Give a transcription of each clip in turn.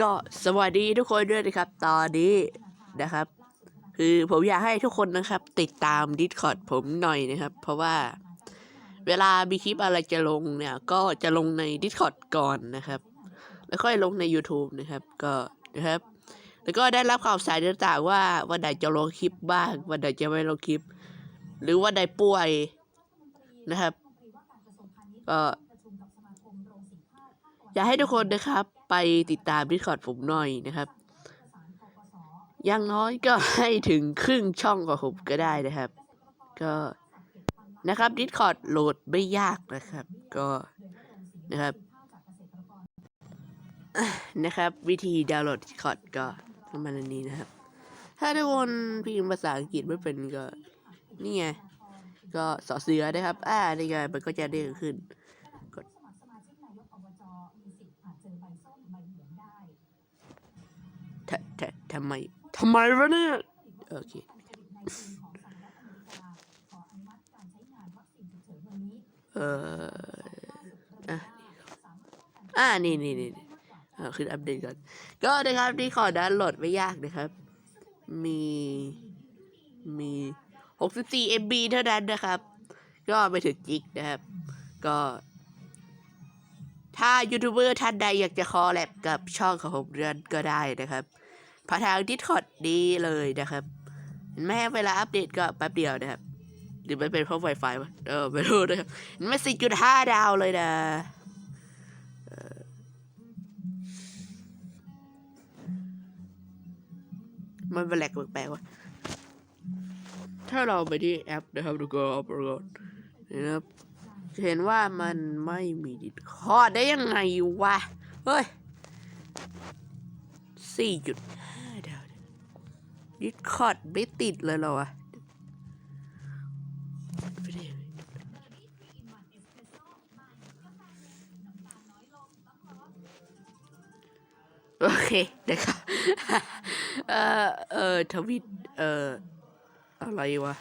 ก็สวัสดีทุกคนด้วยนะครับ ตอนนี้นะครับ คือผมอยากให้ทุกคนนะครับ ติดตาม Discord ผมหน่อยนะครับ เพราะว่าเวลามีคลิปอะไรจะลงเนี่ย ก็จะลงใน Discord ก่อนนะครับ แล้วค่อยลงใน YouTube นะครับ ก็นะครับ แล้วก็ได้รับข่าวสารต่างๆว่าวันไหนจะลงคลิปบ้าง วันไหนจะไม่ลงคลิป หรือวันไหนป่วยนะครับก็ อยากให้ทุกคนนะครับ ไปติดตาม Discord ผมหน่อยนะครับอย่างน้อยก็ให้ถึงครึ่งช่องของผมก็ได้นะครับ ก็นะครับ Discord โหลดไม่ยากนะครับ ก็นะครับนะครับ วิธีดาวน์โหลด Discord ก็ประมาณนี้นะครับ ถ้าทุกคนพิมพ์ภาษาอังกฤษไม่เป็นก็ นี่ไง ก็สอเสือนะครับ อ่านี่ไงมันก็จะเด้งขึ้น ทำไมทำไมวะเนี่ยโอเคเอออะอ่านี่นี่นี่อ่าขึ้นอัปเดตก่อน ก็นะครับที่ขอดาวน์โหลดไม่ยากนะครับ มีมี64 MB เท่านั้นนะครับ ก็ไม่ถึงจิกนะครับ ก็ ถ้ายูทูบเบอร์ท่านใดอยากจะคอแลบกับช่องของผมเรือนก็ได้นะครับ ผ่าทางดิสคอร์ดดีเลยนะครับเห็นไหมเวลาอัปเดตก็แป๊บเดียวนะครับหรือไม่เป็นเพราะไวไฟวะเออไม่รู้นะครับเห็นไหมสี่จุดห้าดาวเลยนะมันเป็นแหลกแปลกๆวะถ้าเราไปที่แอปนะครับดูก็อัปโหลดนะครับจะเห็นว่ามันไม่มีดิสคอร์ดได้ยังไงวะ เฮ้ยสี่จุด ดิสคอร์ดไม่ติดเลยเหรอวะไม่ได้โอเคนะครับเอ่อเอ่อทวิต เอ่ออะไรวะ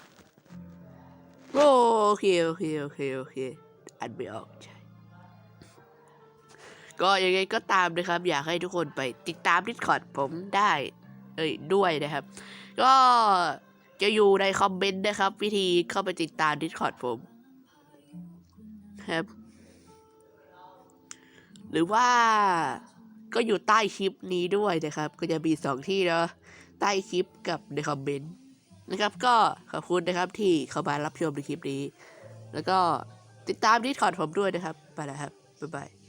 โอเค โอเค โอเค โอเคอ่านไม่ออกใช่ก็ยังไงก็ตามนะครับ อยากให้ทุกคนไปติดตาม Discord ผมได้ เอ้ยด้วยนะครับ ก็จะอยู่ในคอมเมนต์นะครับ วิธีเข้าไปติดตาม Discord ผมครับ หรือว่าก็อยู่ใต้คลิปนี้ด้วยนะครับ ก็จะมีสองที่เนาะใต้คลิปกับในคอมเมนต์นะครับ ก็ขอบคุณนะครับที่เข้ามารับชมในคลิปนี้ แล้วก็ติดตามดิสคอร์ดผมด้วยนะครับ ไปแล้วครับ บ๊ายบาย